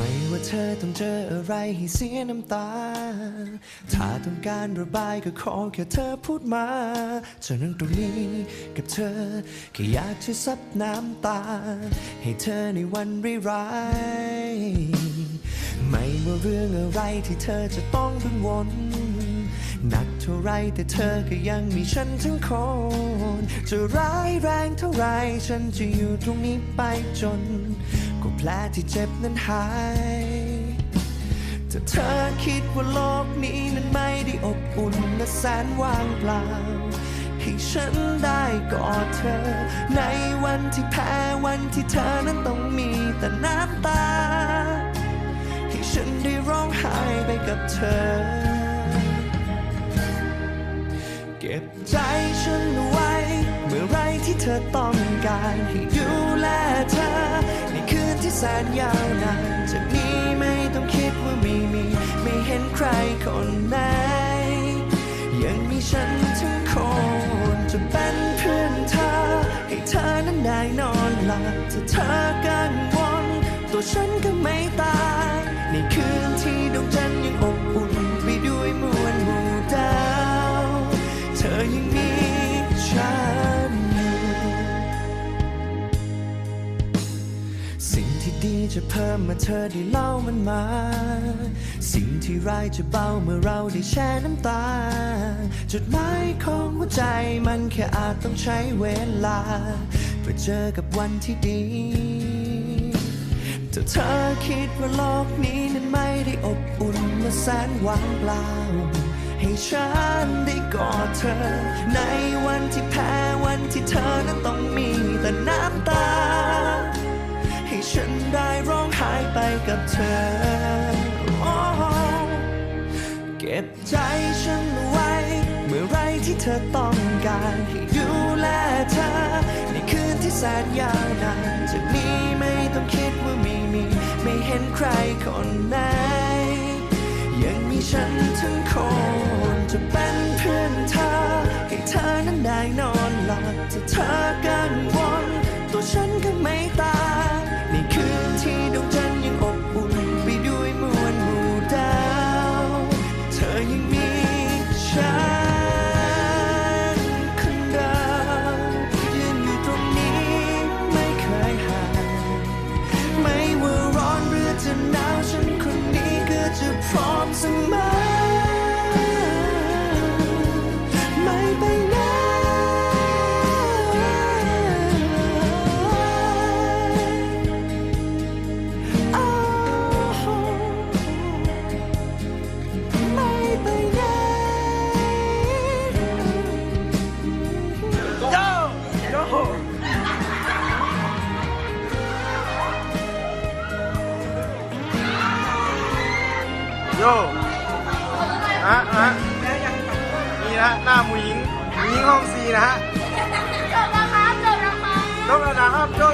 ไม่ว่าเธอต้องเจออะไรให้เสียน้ำตา ถ้าต้องการระบายก็ขอแค่เธอพูดมาฉันนั่งตรงนี้กับเธอแค่อยากจะซับน้ำตา ให้เธอในวันร้ายไม่ว่าเรื่องอะไรที่เธอจะต้องกังวลหนักเท่าไรแต่เธอก็ยังมีฉันทั้งคน จะร้ายแรงเท่าไรฉันจะอยู่ตรงนี้ไปจน กว่าแผลที่เจ็บนั้นหายถ้าเธอคิดว่าโลกนี้นั้นไม่ได้อบอุ่นและแสนว่างเปล่า ให้ฉันได้กอดเธอ ในวันที่แพ้วันที่เธอนั้นต้องมีแต่น้ำตา ให้ฉันได้ร้องไห้ไปกับเธอ เก็บใจฉันไว้ เมื่อไรที่เธอต้องการให้อในคืน ที่แสนยาวนานจากนี้ไม่ต้องคิดว่ามีมี ไม่เห็นใครคนไหน ยังมีฉันทั้งคนจะเป็นเพื่อนเธอ ให้เธอนั้นได้นอนหลับถ้าเธอกังวลตัวฉันก็ไม่ตายในคืนที่ดวงจันทร์ยังอบอุ่น ดีจะเพิ่มมื่อเธอได้เล่ามันมา สิ่งที่ร้ายจะเบาเมื่อเราได้แช่น้ำตา จุดหมายของหัวใจมันแค่อาจต้องใช้เวลา เพื่อเจอกับวันที่ดีถ้าเธอคิดว่าโลกนี้นั้นไม่ได้อบอุ่นและแสนวางเปล่า ให้ฉันได้กอดเธอ ในวันที่แพ้วันที่เธอนั้นต้องมีแต่น้ำตา กับเธอ เก็บใจฉันไว้ เมื่อไรที่เธอต้องการให้ดูแลเธอ ในคืนที่แสนยาวนานจากนี้ไม่ต้องคิดว่าม่มี ไม่เห็นใครคนไหน ยังมีฉันทั้งคนจะเป็นเพื่อนเธอ ให้เธอนั้นได้นอนหลับถ้าเธอกังวล พร้ โยฮะฮะนี่นะฮะหน้าหมูหญิงหมูหญิงห้องซีนะฮะจบแล้วครับจบแล้วครับจบแล้วนะครับจบ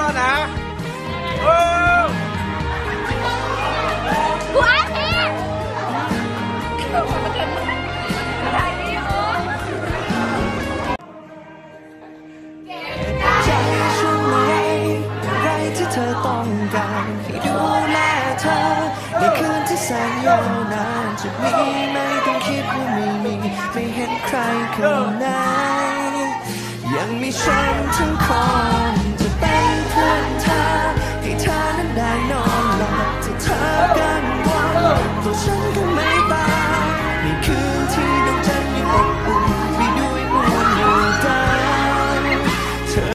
นที่แสนยาวนานจากนี้ไม่ต้องคิดว่าไม่มีไม่เห็นใครคนไหนยังมีฉันทั้งคนจะเป็นเพื่อนเธอให้เธอนั้นได้นอนหลับจะเธอกังวลตัวฉันก็ไม่